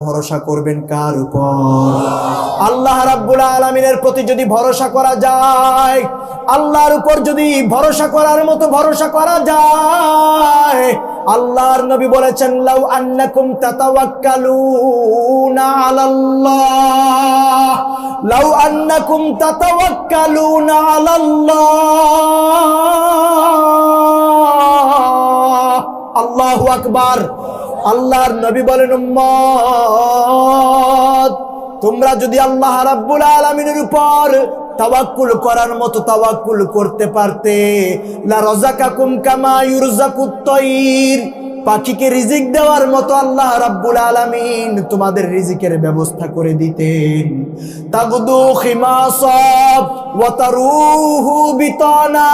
ভরসা করবেন কার উপর? আল্লাহ রাব্বুল আলমিনের প্রতি যদি ভরসা করা যায়, আল্লাহর উপর যদি ভরসা করার মতো ভরসা করা যায়, আল্লাহর নবী বলেছেন, লাউ আন্নাকুম তাতাওয়াক্কালুনা আলাল্লাহ, লাউ আন্নাকুম তাতাওয়াক্কালুনা আলাল্লাহ। আল্লাহু আকবার। আল্লাহর নবী বলেন তোমরা যদি আল্লাহ রাব্বুল আলামিনের উপর তাওয়াক্কুল করার মতো তাওয়াক্কুল করতে পারতে, লা রাযাকাকুম কামা ইউরযাকুত তাইর পাখিকে রিজিক দেওয়ার মতো আল্লাহ রাব্বুল আলামিন তোমাদের রিজিকের ব্যবস্থা করে দিতেন। তাগদু খিমাসাব ওয়া তারুহু বিতানা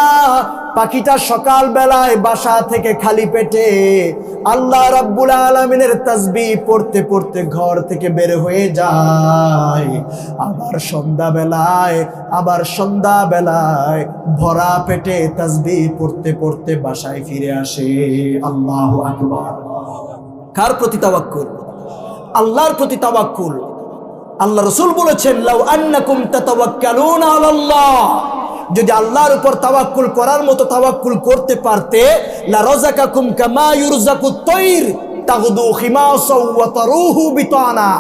পাখিটা সকাল বেলায় বাসা থেকে খালি পেটে আল্লাহ রাব্বুল আলমিনের তাসবি পড়তে পড়তে ঘর থেকে বের হয়ে যায়। আবার সন্ধ্যা বেলায় আবার সন্ধ্যা বেলায় ভরা পেটে তাসবি পড়তে পড়তে বাসায় ফিরে আসে। আল্লাহ আকবার। কার প্রতি তাওয়াক্কুল? আল্লাহর প্রতি তাওয়াক্কুল। আল্লাহ রসুল বলেছেন, লাউ আন্নাকুম তাতাওয়াক্কালুনা আলাল্লাহ। যদি আল্লাহর উপর তাওয়াক্কুল করার মতো তাওয়াক্কুল করতে পারতে, লা রাযাকাকুম কামা ইউরযাকুত তাইর তাগদু খিমাসাও ওয়া তারুহু বিতানা।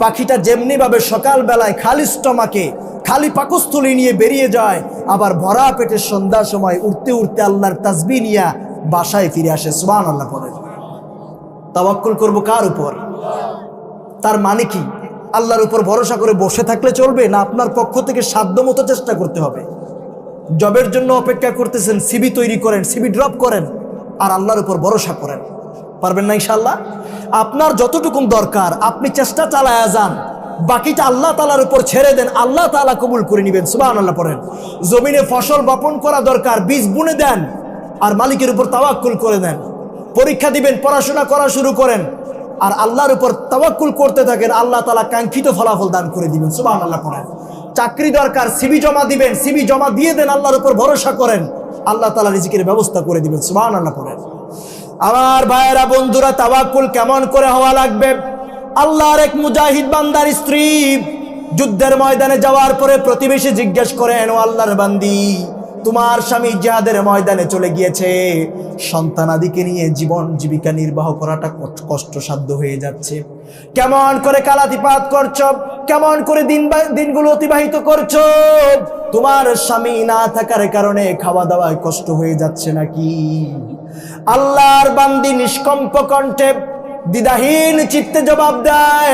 পাখিটা যেমনি ভাবে সকাল বেলায় খালি স্টমাকে, খালি পাকস্থলী নিয়ে বেরিয়ে যায়, আবার ভরা পেটে সন্ধ্যার সময় উঠতে উঠতে আল্লাহর তাসবি নিয়া বাসায় ফিরে আসে। সুবহানাল্লাহ পড়ে। তাওয়াক্কুল করব কার উপর? তার মানে কি? আল্লাহর উপর ভরসা করে বসে থাকলে চলবে না? আপনার পক্ষ থেকে সাধ্য মতো চেষ্টা করতে হবে। জবের জন্য অপেক্ষা করতেছেন সিবি তৈরি করেন সিবি ড্রপ করেন, আর আল্লাহর উপর ভরসা করেন। পারবেন না ইনশাল্লাহ আপনার যতটুকুন দরকার, আপনি চেষ্টা চালায়া যান। বাকিটা আল্লাহ তালার উপর ছেড়ে দেন, আল্লাহ তালা কবুল করে নিবেন সুবাহ আল্লাহ পড়েন। জমিনে ফসল বপন করা দরকার, বীজ বুনে দেন, আর মালিকের উপর তাওয়াক্কুল করে দেন। পরীক্ষা দিবেন, পড়াশোনা করা শুরু করেন, আর আল্লাহর উপর তাওয়াক্কুল করতে থাকেন, আল্লাহ তালা কাঙ্ক্ষিত ফলাফল দান করে দিবেন সুবাহ আল্লাহ পড়েন। চাকরি দরকার সিবি জমা দিবেন সিবি জমা দিয়ে দেন, আল্লাহর উপর ভরসা করেন, আল্লাহ তালা রিজিকের ব্যবস্থা করে দিবেন সুবাহ আল্লাহ পড়েন। আমার ভাইয়েরা, বন্ধুরা, তাওয়াক্কুল কেমন করে হওয়া লাগবে? আল্লাহর এক মুজাহিদ বান্দার স্ত্রী যুদ্ধের ময়দানে যাওয়ার পরে প্রতিবেশী জিজ্ঞেস করেন, ও আল্লাহর বান্দি, তোমার স্বামী জিহাদের ময়দানে চলে গিয়েছে। সন্তানাদিকে নিয়ে জীবন জীবিকা নির্বাহ করাটা কষ্টসাধ্য হয়ে যাচ্ছে। কেমন করে কালাতিপাত করছ? কেমন করে দিন দিনগুলো অতিবাহিত করছ? তোমার স্বামী না থাকার কারণে খাওয়া দাওয়ায় কষ্ট হয়ে যাচ্ছে নাকি? আল্লাহর বান্দি নিষ্কম্প কণ্ঠে দ্বিধাহীন চিত্তে জবাব দেয়।